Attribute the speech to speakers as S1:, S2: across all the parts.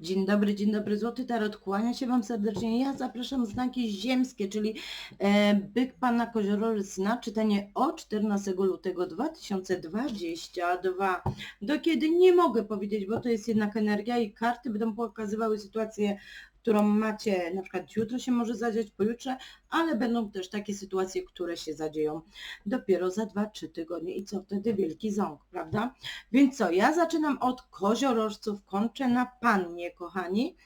S1: Dzień dobry, dzień dobry, Złoty Tarot, kłania się Wam serdecznie. Ja zapraszam znaki ziemskie, czyli e, Byk Pana Koziorożec na czytanie o 14 lutego 2022. Do kiedy nie mogę powiedzieć, bo to jest jednak energia i karty będą pokazywały sytuację którą macie, na przykład jutro się może zadziać, pojutrze, ale będą też takie sytuacje, które się zadzieją dopiero za 2-3 tygodnie i co wtedy wielki ząg, prawda? Więc co, ja zaczynam od koziorożców, kończę na pannie, kochani.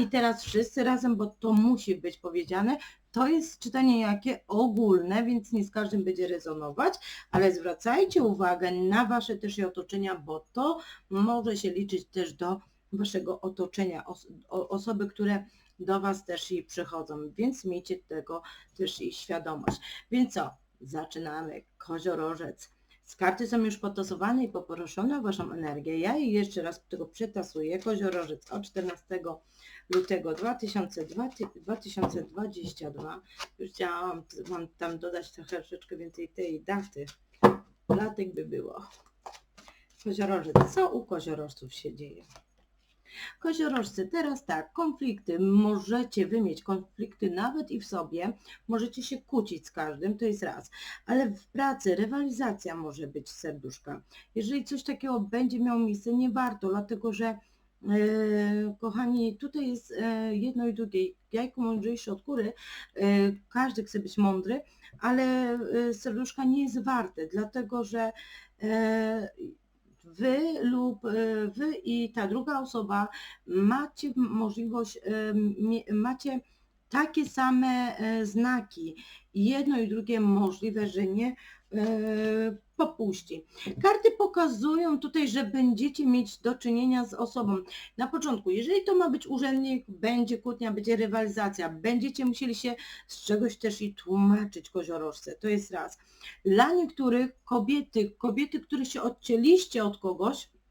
S1: I teraz wszyscy razem, bo to musi być powiedziane, to jest czytanie jakie ogólne, więc nie z każdym będzie rezonować, ale zwracajcie uwagę na Wasze też i otoczenia, bo to może się liczyć też do waszego otoczenia, os osoby, które do was też i przychodzą, więc miejcie tego też i świadomość. Więc co? Zaczynamy. Koziorożec. Z karty są już potasowane i poproszone o Waszą energię. Ja je jeszcze raz tego przetasuję. Koziorożec od 14 lutego 2022. Już chciałam Wam tam dodać troszeczkę więcej tej daty. Latek by było. Koziorożec. Co u koziorożców się dzieje? Koziorożcy, teraz tak, konflikty, możecie wy mieć konflikty nawet i w sobie, możecie się kłócić z każdym, to jest raz, ale w pracy rywalizacja może być serduszka. Jeżeli coś takiego będzie miało miejsce, nie warto, dlatego że E, kochani, tutaj jest e, jedno i drugie. Jajko mądrzejsze od kury. E, każdy chce być mądry, ale serduszka nie jest warte, dlatego że wy lub e, wy i ta druga osoba macie możliwość, e, macie takie same e, znaki. Jedno i drugie możliwe, że nie popuści. Karty pokazują tutaj, że będziecie mieć do czynienia z osobą. Na początku, jeżeli to ma być urzędnik, będzie kłótnia, będzie rywalizacja, będziecie musieli się z czegoś też i tłumaczyć koziorożce. To jest raz. Dla niektórych kobiety, kobiety, które się odcięliście od kogoś, E,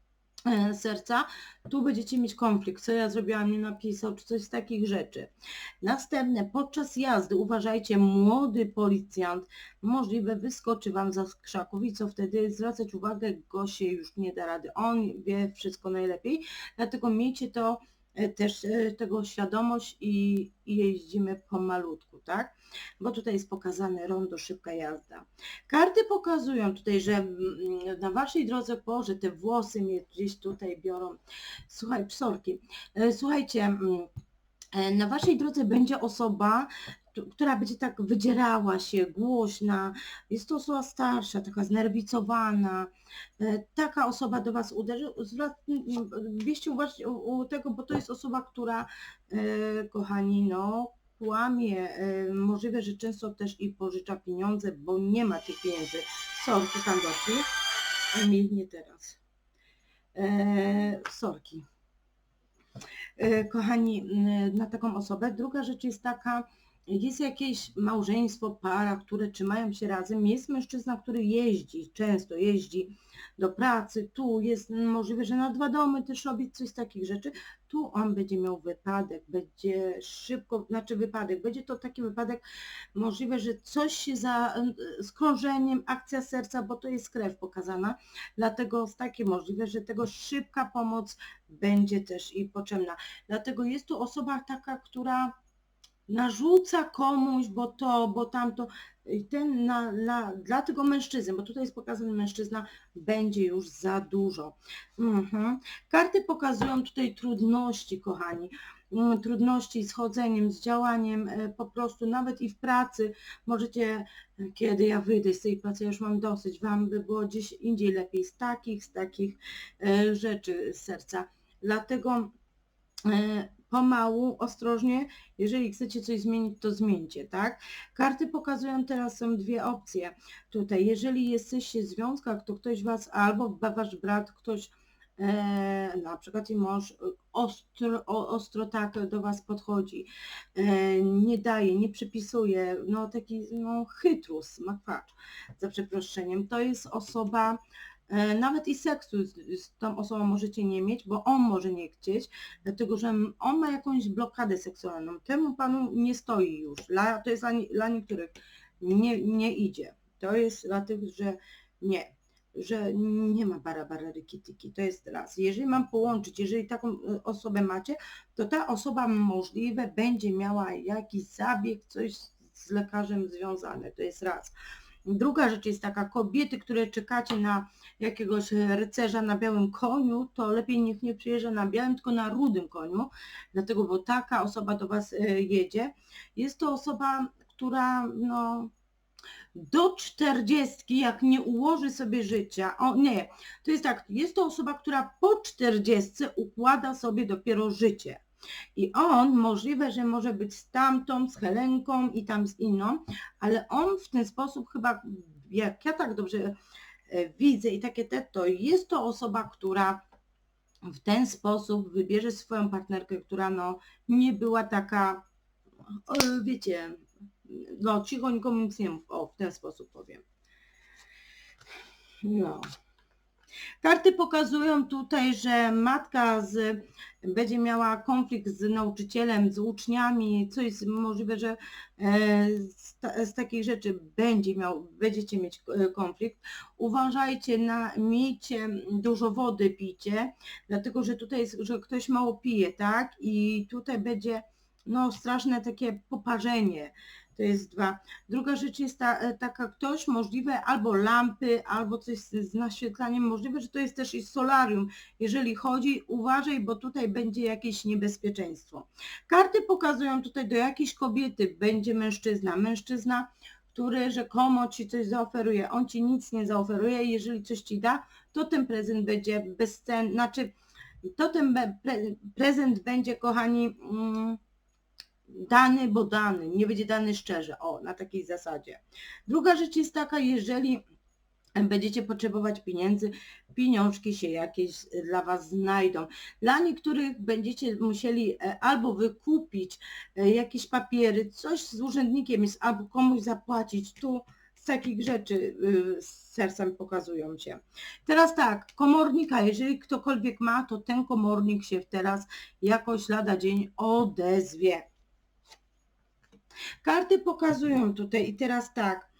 S1: serca, tu będziecie mieć konflikt, co ja zrobiłam, nie napisał, czy coś z takich rzeczy. Następne, podczas jazdy uważajcie, młody policjant możliwe wyskoczy Wam za krzaków i co wtedy? Zwracać uwagę, go się już nie da rady, on wie wszystko najlepiej, dlatego miejcie to E, też e, tego świadomość i, i jeździmy pomalutku, tak? Bo tutaj jest pokazane rondo, szybka jazda. Karty pokazują tutaj, że mm, na Waszej drodze Boże, te włosy mnie gdzieś tutaj biorą. Słuchaj, psorki. E, słuchajcie, mm, na Waszej drodze będzie osoba, która będzie tak wydzierała się, głośna, jest to osoba starsza, taka znerwicowana, e, taka osoba do Was uderzy, bierzcie uwagę u tego, bo to jest osoba, która, e, kochani, no, kłamie, e, możliwe, że często też i pożycza pieniądze, bo nie ma tych pieniędzy. Sorki, handlowcy, nie teraz. Sorki. Kochani, na taką osobę. Druga rzecz jest taka, jest jakieś małżeństwo, para, które trzymają się razem, jest mężczyzna, który jeździ, często jeździ do pracy, tu jest możliwe, że na dwa domy też robić coś z takich rzeczy, tu on będzie miał wypadek, będzie szybko, znaczy wypadek, będzie to taki wypadek, możliwe, że coś się za skrążeniem, akcja serca, bo to jest krew pokazana, dlatego takie możliwe, że tego szybka pomoc będzie też i potrzebna. Dlatego jest tu osoba taka, która narzuca komuś, bo to, bo tamto, ten na, na, dla tego mężczyzny, bo tutaj jest pokazany mężczyzna, będzie już za dużo. Mhm. Karty pokazują tutaj trudności, kochani, mm, trudności z chodzeniem, z działaniem, e, po prostu nawet i w pracy możecie, kiedy ja wyjdę z tej pracy, już mam dosyć, Wam by było gdzieś indziej lepiej z takich, z takich e, rzeczy z serca. Dlatego e, pomału, ostrożnie. Jeżeli chcecie coś zmienić, to zmieńcie, tak? Karty pokazują teraz są dwie opcje tutaj. Jeżeli jesteście w związkach, to ktoś was, albo wasz brat, ktoś E, na przykład i mąż ostro, ostro tak do Was podchodzi, e, nie daje, nie przypisuje, no taki no, chytrus, makwacz, za przeproszeniem, to jest osoba, E, nawet i seksu z, z tą osobą możecie nie mieć, bo on może nie chcieć, dlatego że on ma jakąś blokadę seksualną. Temu panu nie stoi już. Dla, to jest dla, dla niektórych nie, nie idzie. To jest dla tych, że nie. że nie ma barabara rykityki. To jest raz. Jeżeli mam połączyć, jeżeli taką e, osobę macie, to ta osoba możliwe będzie miała jakiś zabieg, coś z lekarzem związane. To jest raz. Druga rzecz jest taka, kobiety, które czekacie na jakiegoś rycerza na białym koniu, to lepiej niech nie przyjeżdża na białym, tylko na rudym koniu, dlatego, bo taka osoba do Was e, jedzie. Jest to osoba, która no, do czterdziestki, jak nie ułoży sobie życia, o nie, to jest tak, jest to osoba, która po czterdziestce układa sobie dopiero życie. I on możliwe, że może być z tamtą, z Helenką i tam z inną, ale on w ten sposób chyba, jak ja tak dobrze e, widzę i takie te, to jest to osoba, która w ten sposób wybierze swoją partnerkę, która no nie była taka, wiecie, no cicho nikomu nic nie mów, o w ten sposób powiem. No. Karty pokazują tutaj, że matka z, będzie miała konflikt z nauczycielem, z uczniami, co jest możliwe, że e, z, z takich rzeczy będzie miał, będziecie mieć e, konflikt. Uważajcie na, miejcie dużo wody picie, dlatego że tutaj jest, że ktoś mało pije, tak? I tutaj będzie no straszne takie poparzenie to jest dwa. Druga rzecz jest ta, e, taka ktoś możliwe albo lampy, albo coś z, z naświetlaniem, możliwe, że to jest też i solarium. Jeżeli chodzi, uważaj, bo tutaj będzie jakieś niebezpieczeństwo. Karty pokazują tutaj do jakiejś kobiety będzie mężczyzna. Mężczyzna, który rzekomo ci coś zaoferuje. On ci nic nie zaoferuje, jeżeli coś ci da, to ten prezent będzie bezcenny, znaczy to ten pre, prezent będzie, kochani, mm, dany, bo dany, nie będzie dany szczerze, o, na takiej zasadzie. Druga rzecz jest taka, jeżeli będziecie potrzebować pieniędzy, pieniążki się jakieś dla Was znajdą. Dla niektórych będziecie musieli e, albo wykupić e, jakieś papiery, coś z urzędnikiem jest, albo komuś zapłacić. Tu z takich rzeczy y, z sercem pokazują się. Teraz tak, komornika, jeżeli ktokolwiek ma, to ten komornik się teraz jakoś lada dzień odezwie. Karty pokazują tutaj i teraz tak.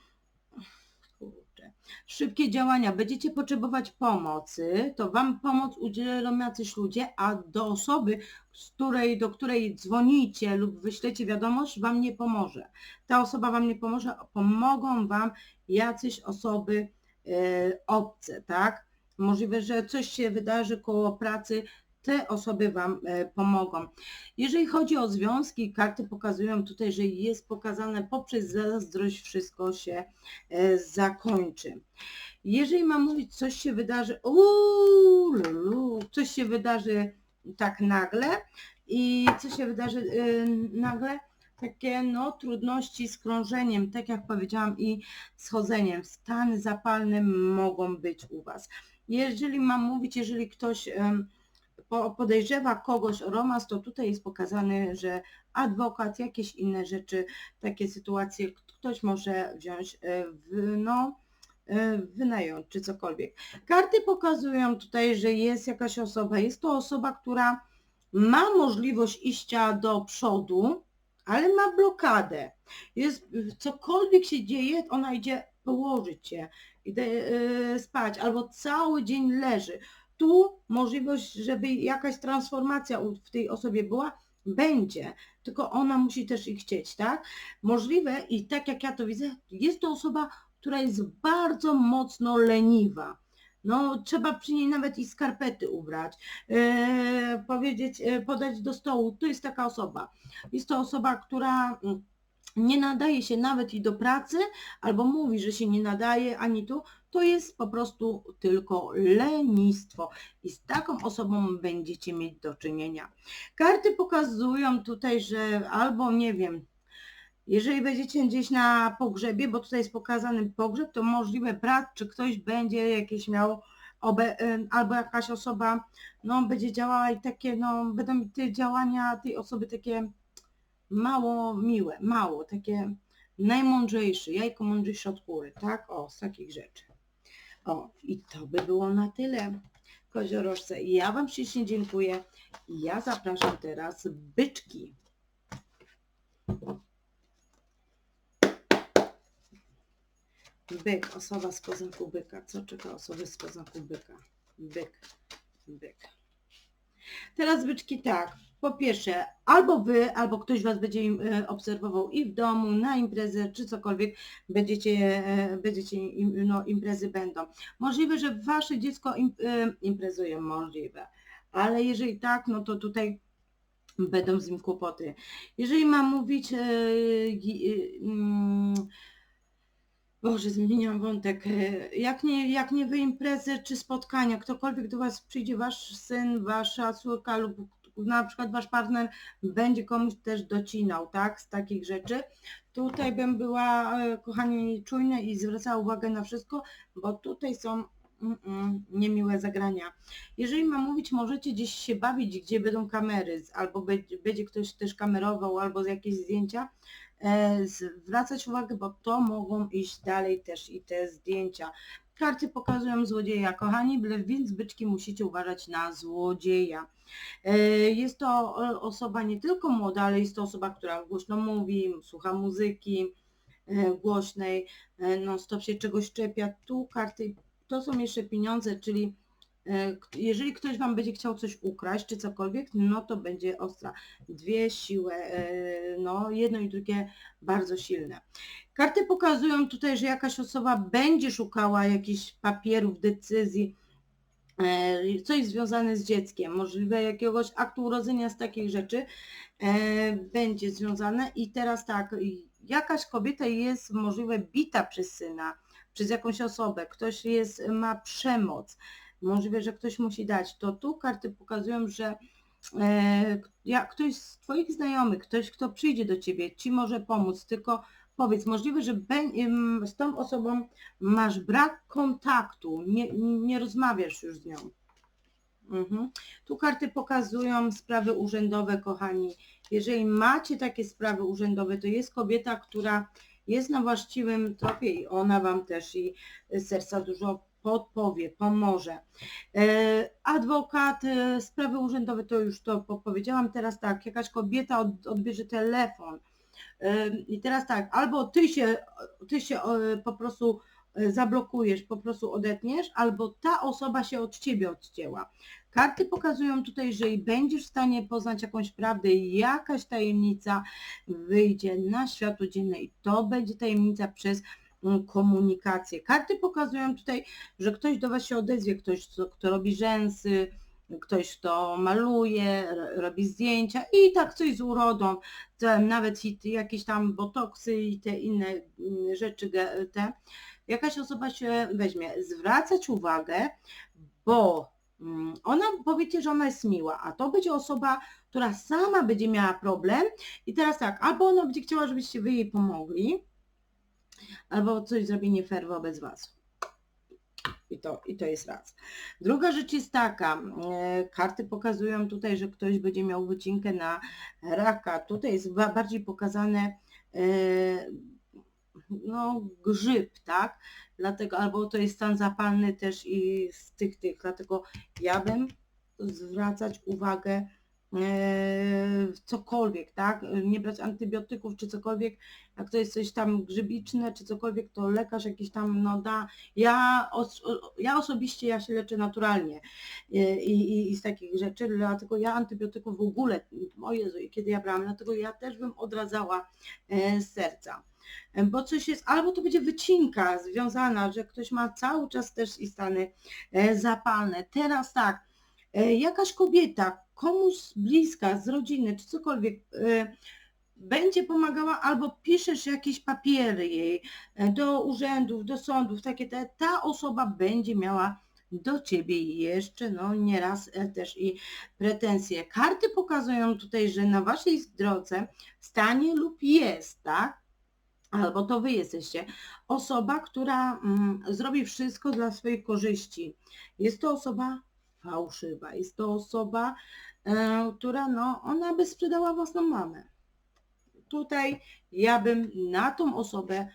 S1: Szybkie działania. Będziecie potrzebować pomocy, to Wam pomoc udzielą jacyś ludzie, a do osoby, z której, do której dzwonicie lub wyślecie wiadomość, Wam nie pomoże. Ta osoba Wam nie pomoże, pomogą Wam jacyś osoby yy, obce, tak? Możliwe, że coś się wydarzy koło pracy, te osoby Wam e, pomogą. Jeżeli chodzi o związki, karty pokazują tutaj, że jest pokazane poprzez zazdrość wszystko się e, zakończy. Jeżeli mam mówić, coś się wydarzy, uuu, coś się wydarzy tak nagle i co się wydarzy e, nagle, takie no, trudności z krążeniem, tak jak powiedziałam, i schodzeniem. Stany zapalne mogą być u Was. Jeżeli mam mówić, jeżeli ktoś podejrzewa kogoś o romans, to tutaj jest pokazane, że adwokat, jakieś inne rzeczy, takie sytuacje ktoś może wziąć e, w, no, e, wynająć czy cokolwiek. Karty pokazują tutaj, że jest jakaś osoba, jest to osoba, która ma możliwość iścia do przodu, ale ma blokadę. Jest, cokolwiek się dzieje, ona idzie położyć się, idę yy, spać, albo cały dzień leży tu możliwość, żeby jakaś transformacja w tej osobie była, będzie, tylko ona musi też i chcieć, tak? Możliwe i tak jak ja to widzę, jest to osoba, która jest bardzo mocno leniwa. No, trzeba przy niej nawet i skarpety ubrać, e, powiedzieć, e, podać do stołu. To jest taka osoba. Jest to osoba, która mm, nie nadaje się nawet i do pracy, albo mówi, że się nie nadaje ani tu, to jest po prostu tylko lenistwo i z taką osobą będziecie mieć do czynienia. Karty pokazują tutaj, że albo nie wiem, jeżeli będziecie gdzieś na pogrzebie, bo tutaj jest pokazany pogrzeb, to możliwe brat, czy ktoś będzie jakieś miał obe, albo jakaś osoba, no będzie działała i takie, no będą te działania tej osoby takie mało miłe, mało, takie najmądrzejsze, jajko mądrzejsze od kury, tak? O, z takich rzeczy. O, i to by było na tyle, koziorożce. Ja Wam ślicznie dziękuję. Ja zapraszam teraz byczki. Byk, osoba z znaku byka. Co czeka osoby z znaku byka? Byk, byk. Teraz byczki tak. Po pierwsze, albo wy, albo ktoś was będzie e, obserwował i w domu, na imprezę, czy cokolwiek będziecie, e, będziecie im, no, imprezy będą. Możliwe, że wasze dziecko e, imprezuje, możliwe. Ale jeżeli tak, no to tutaj będą z nim kłopoty. Jeżeli mam mówić, gi- e, mm, Boże, zmieniam wątek. E, Jak nie, jak nie wy imprezy czy spotkania, ktokolwiek do was przyjdzie, wasz syn, wasza córka lub na przykład wasz partner będzie komuś też docinał, tak, z takich rzeczy. Tutaj bym była, e, kochani, czujna i zwracała uwagę na wszystko, bo tutaj są mm, mm, niemiłe zagrania. Jeżeli mam mówić, możecie gdzieś się bawić, gdzie będą kamery, albo będzie, będzie ktoś też kamerował, albo jakieś zdjęcia, zwracać uwagę, bo to mogą iść dalej też i te zdjęcia. Karty pokazują złodzieja, kochani, więc byczki musicie uważać na złodzieja. E, Jest to e, osoba nie tylko młoda, ale jest to osoba, która głośno mówi, słucha muzyki e, głośnej, e, non stop się czegoś czepia. Tu karty, to są jeszcze pieniądze, czyli e, jeżeli ktoś Wam będzie chciał coś ukraść, czy cokolwiek, no to będzie ostra. Dwie siły, e, no jedno i drugie bardzo silne. Karty pokazują tutaj, że jakaś osoba będzie szukała jakichś papierów, decyzji, e, coś związane z dzieckiem, możliwe jakiegoś aktu urodzenia z takich rzeczy e, będzie związane i teraz tak, jakaś kobieta jest możliwe bita przez syna, przez jakąś osobę, ktoś jest, ma przemoc, możliwe, że ktoś musi dać, to tu karty pokazują, że e, ktoś z Twoich znajomych, ktoś, kto przyjdzie do Ciebie, Ci może pomóc, tylko powiedz, możliwe, że z tą osobą masz brak kontaktu, nie, nie rozmawiasz już z nią. Mhm. Tu karty pokazują sprawy urzędowe, kochani. Jeżeli macie takie sprawy urzędowe, to jest kobieta, która jest na właściwym tropie i ona Wam też i serca dużo podpowie, pomoże. E, Adwokat, e, sprawy urzędowe, to już to po- powiedziałam. Teraz tak, jakaś kobieta od, odbierze telefon. E, I teraz tak, albo ty się, ty się po prostu zablokujesz, po prostu odetniesz, albo ta osoba się od ciebie odcięła. Karty pokazują tutaj, że będziesz w stanie poznać jakąś prawdę jakaś tajemnica wyjdzie na światło dzienne i to będzie tajemnica przez komunikację. Karty pokazują tutaj, że ktoś do Was się odezwie, ktoś, kto, robi rzęsy, ktoś, kto maluje, robi zdjęcia i tak coś z urodą, nawet jakieś tam botoksy i te inne mm, rzeczy, te. Jakaś osoba się weźmie. Zwracać uwagę, bo mm, ona powiecie, że ona jest miła, a to będzie osoba, która sama będzie miała problem i teraz tak, albo ona będzie chciała, żebyście wy jej pomogli, albo coś zrobi nie fair wobec was. I to, I to jest raz. Druga rzecz jest taka, e, karty pokazują tutaj, że ktoś będzie miał wycinkę na raka. Tutaj jest ba- bardziej pokazane e, no, grzyb, tak? Dlatego, albo to jest stan zapalny też i z tych, tych, dlatego ja bym zwracać uwagę cokolwiek, tak? Nie brać antybiotyków czy cokolwiek, jak to jest coś tam grzybiczne czy cokolwiek, to lekarz jakiś tam no da. Ja, os, ja osobiście ja się leczę naturalnie e, i, i, i z takich rzeczy, dlatego ja antybiotyków w ogóle, o Jezu, kiedy ja brałam, dlatego ja też bym odradzała e, serca. E, Bo coś jest, albo to będzie wycinka związana, że ktoś ma cały czas też i stany e, zapalne. Teraz tak, e, jakaś kobieta, komuś bliska, z rodziny, czy cokolwiek, e, będzie pomagała albo piszesz jakieś papiery jej e, do urzędów, do sądów, takie te, ta osoba będzie miała do ciebie jeszcze, no nieraz e, też i pretensje. Karty pokazują tutaj, że na waszej drodze stanie lub jest, tak? Albo to wy jesteście. Osoba, która mm, zrobi wszystko dla swojej korzyści. Jest to osoba fałszywa. Jest to osoba, która no, ona by sprzedała własną mamę. Tutaj ja bym na tą osobę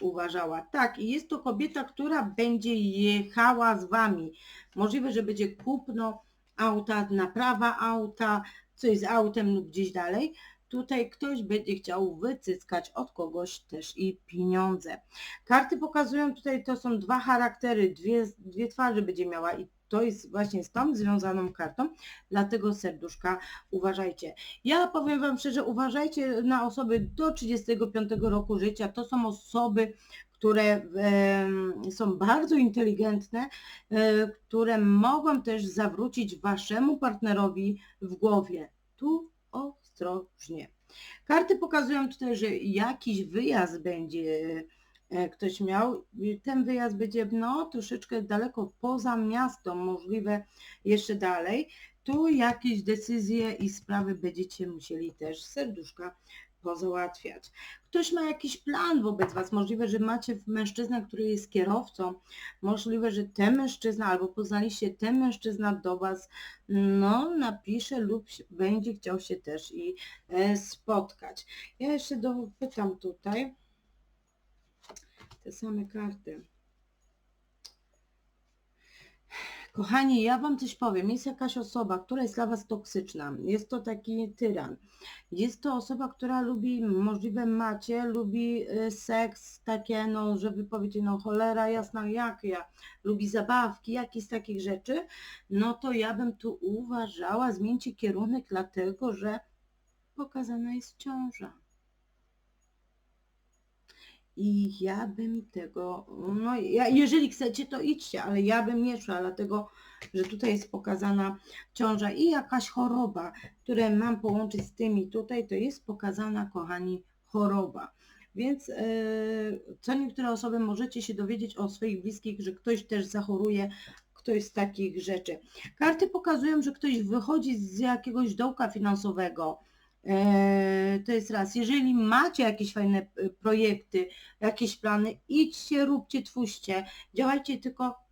S1: uważała. Tak, i jest to kobieta, która będzie jechała z wami. Możliwe, że będzie kupno auta, naprawa auta, coś z autem lub gdzieś dalej. tutaj ktoś będzie chciał wycyskać od kogoś też i pieniądze. Karty pokazują tutaj, to są dwa charaktery, dwie, dwie twarze będzie miała i to jest właśnie z tą związaną kartą, dlatego serduszka uważajcie. Ja powiem Wam szczerze, uważajcie na osoby do 35 roku życia, to są osoby, które e, są bardzo inteligentne, e, które mogą też zawrócić Waszemu partnerowi w głowie. Tu ostrożnie. Karty pokazują tutaj, że jakiś wyjazd będzie ktoś miał. Ten wyjazd będzie no troszeczkę daleko poza miasto, możliwe jeszcze dalej. Tu jakieś decyzje i sprawy będziecie musieli też serduszka pozałatwiać. Ktoś ma jakiś plan wobec Was, możliwe, że macie mężczyznę, który jest kierowcą, możliwe, że ten mężczyzna albo poznaliście ten mężczyzna do Was, no napisze lub będzie chciał się też i e, spotkać. Ja jeszcze dopytam tutaj te same karty. Kochani, ja Wam coś powiem. Jest jakaś osoba, która jest dla Was toksyczna. Jest to taki tyran. Jest to osoba, która lubi, możliwe macie, lubi y, seks, takie, no, że wy powiecie, no cholera jasna, jak ja, lubi zabawki, jakieś takich rzeczy, no to ja bym tu uważała, zmieńcie kierunek, dlatego że pokazana jest ciąża. I ja bym tego, no ja, jeżeli chcecie, to idźcie, ale ja bym nie szła, dlatego, że tutaj jest pokazana ciąża i jakaś choroba, które mam połączyć z tymi tutaj, to jest pokazana, kochani, choroba. Więc yy, co niektóre osoby możecie się dowiedzieć o swoich bliskich, że ktoś też zachoruje, ktoś z takich rzeczy. Karty pokazują, że ktoś wychodzi z jakiegoś dołka finansowego, E, to jest raz. Jeżeli macie jakieś fajne e, projekty, jakieś plany, idźcie, róbcie, twórzcie, działajcie tylko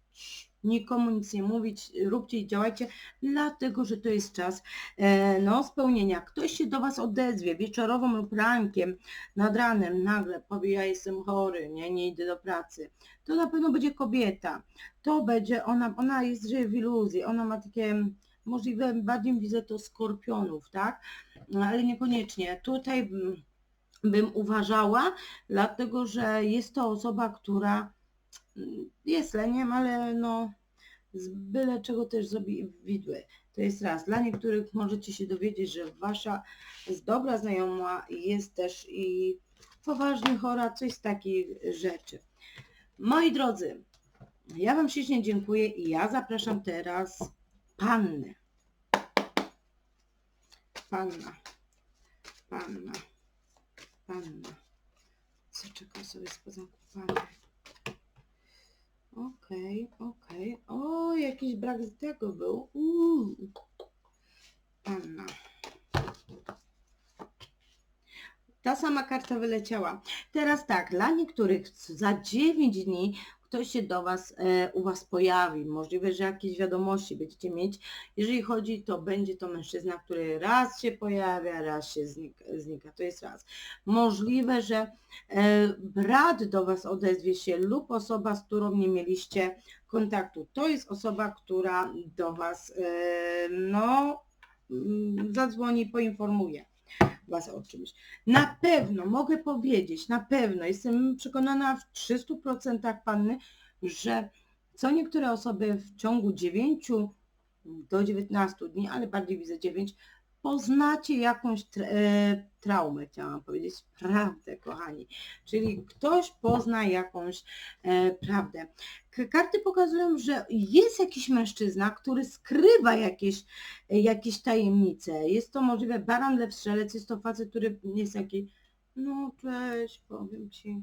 S1: nikomu nic nie mówić, róbcie i działajcie, dlatego, że to jest czas e, no, spełnienia. Ktoś się do Was odezwie wieczorową lub rankiem, nad ranem, nagle powie, ja jestem chory, nie, nie idę do pracy. To na pewno będzie kobieta. To będzie, ona, ona jest, żyje w iluzji, ona ma takie możliwe bardziej widzę to skorpionów, tak? No, ale niekoniecznie. Tutaj bym, uważała, dlatego że jest to osoba, która mm, jest leniem, ale no z byle czego też zrobi widły. To jest raz. Dla niektórych możecie się dowiedzieć, że wasza dobra znajoma jest też i poważnie chora, coś z takich rzeczy. Moi drodzy, ja Wam ślicznie dziękuję i ja zapraszam teraz pannę. Panna. Panna. Panna. Zaczekam sobie z pozemku panny. Okej, okay, okej. Okay. O, jakiś brak z tego był. Uuu. Panna. Ta sama karta wyleciała. Teraz tak, dla niektórych za 9 dni ktoś się do Was, e, u Was pojawi. Możliwe, że jakieś wiadomości będziecie mieć. Jeżeli chodzi, to będzie to mężczyzna, który raz się pojawia, raz się znika. znika. To jest raz. Możliwe, że e, brat do Was odezwie się lub osoba, z którą nie mieliście kontaktu. To jest osoba, która do Was e, no, mm, zadzwoni, poinformuje. Was o czymś. Na pewno mogę powiedzieć, na pewno jestem przekonana w 300% panny, że co niektóre osoby w ciągu 9 do 19 dni, ale bardziej widzę 9, poznacie jakąś tra e, traumę, chciałam powiedzieć, prawdę, kochani. Czyli ktoś pozna jakąś e, prawdę. Karty pokazują, że jest jakiś mężczyzna, który skrywa jakieś, e, jakieś tajemnice. Jest to możliwe baran lew strzelec, jest to facet, który jest jakiś, no cześć, powiem Ci,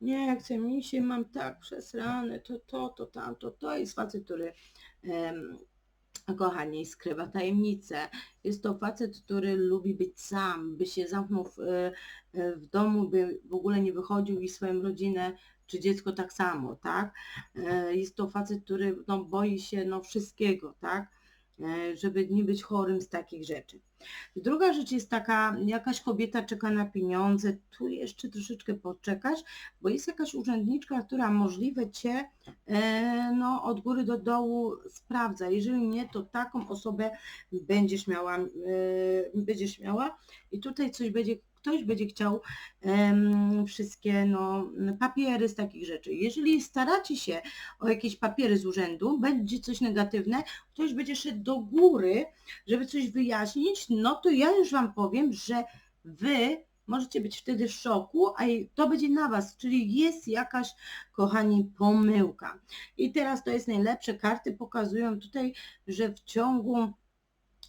S1: nie chcę mi się, mam tak przesrane, to, to, to, tamto, to jest facet, który kochani, skrywa tajemnice. Jest to facet, który lubi być sam, by się zamknął w, e, w domu, by w ogóle nie wychodził i swoją rodzinę czy dziecko tak samo, tak? E, jest to facet, który no, boi się no, wszystkiego, tak? E, żeby nie być chorym z takich rzeczy. Druga rzecz jest taka, jakaś kobieta czeka na pieniądze, tu jeszcze troszeczkę poczekać, bo jest jakaś urzędniczka, która możliwe Cię e, no, od góry do dołu sprawdza. Jeżeli nie, to taką osobę będziesz miała, e, będziesz miała i tutaj coś będzie, ktoś będzie chciał em, wszystkie no, papiery z takich rzeczy. Jeżeli staracie się o jakieś papiery z urzędu, będzie coś negatywne, ktoś będzie szedł do góry, żeby coś wyjaśnić, no to ja już Wam powiem, że Wy możecie być wtedy w szoku, a to będzie na Was, czyli jest jakaś, kochani, pomyłka. I teraz to jest najlepsze, karty pokazują tutaj, że w ciągu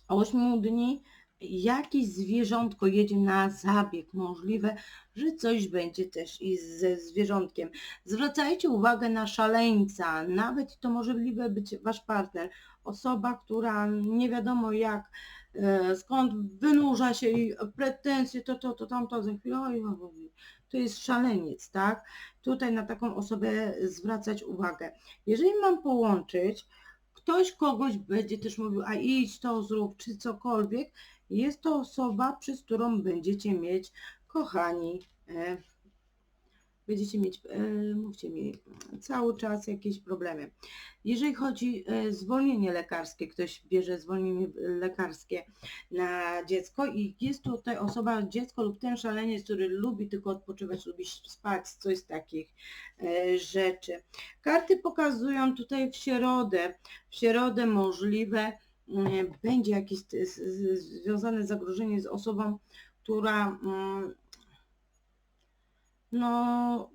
S1: 8 dni jakieś zwierzątko jedzie na zabieg. Możliwe, że coś będzie też i ze zwierzątkiem. Zwracajcie uwagę na szaleńca, nawet to możliwe być wasz partner, osoba, która nie wiadomo jak, e, skąd wynurza się i pretensje, to, to, to, tamto, za chwilę, oj, to jest szaleniec, tak? Tutaj na taką osobę zwracać uwagę. Jeżeli mam połączyć, ktoś kogoś będzie też mówił, a idź to zrób, czy cokolwiek, jest to osoba, przez którą będziecie mieć, kochani, e, będziecie mieć, e, mówcie mi, cały czas jakieś problemy. Jeżeli chodzi e, zwolnienie lekarskie, ktoś bierze zwolnienie lekarskie na dziecko i jest tutaj osoba, dziecko lub ten szaleniec, który lubi tylko odpoczywać, lubi spać, coś z takich e, rzeczy. Karty pokazują tutaj w środę, w środę możliwe będzie jakieś związane zagrożenie z osobą, która mm, no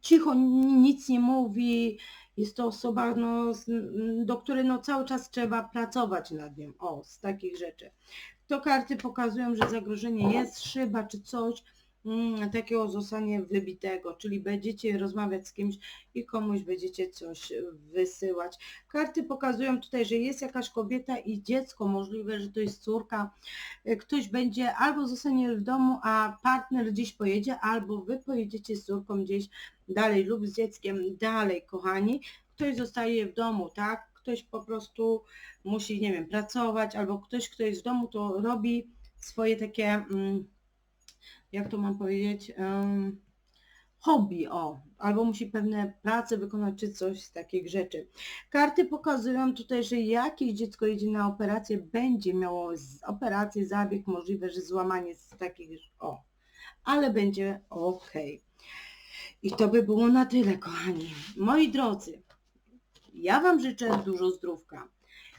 S1: cicho nic nie mówi, jest to osoba, no, do której no, cały czas trzeba pracować nad nią, o, z takich rzeczy. To karty pokazują, że zagrożenie jest, szyba czy coś takiego zostanie wybitego, czyli będziecie rozmawiać z kimś i komuś będziecie coś wysyłać. Karty pokazują tutaj, że jest jakaś kobieta i dziecko, możliwe, że to jest córka, y, ktoś będzie albo zostanie w domu, a partner gdzieś pojedzie, albo wy pojedziecie z córką gdzieś dalej lub z dzieckiem dalej, kochani. Ktoś zostaje w domu, tak? Ktoś po prostu musi, nie wiem, pracować, albo ktoś, kto jest w domu, to robi swoje takie, mm, jak to mam powiedzieć, em, hobby, o, albo musi pewne prace wykonać, czy coś z takich rzeczy. Karty pokazują tutaj, że jakieś dziecko jedzie na operację, będzie miało operację, zabieg, możliwe, że złamanie z takich, o, ale będzie ok. I to by było na tyle, kochani. Moi drodzy, ja Wam życzę dużo zdrówka.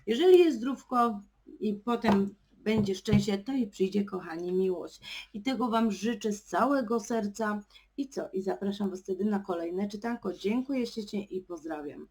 S1: Jeżeli jest zdrówko i potem będzie szczęście, to i przyjdzie, kochani, miłość. I tego Wam życzę z całego serca. I co? I zapraszam Was wtedy na kolejne czytanko. Dziękuję ślicznie i pozdrawiam.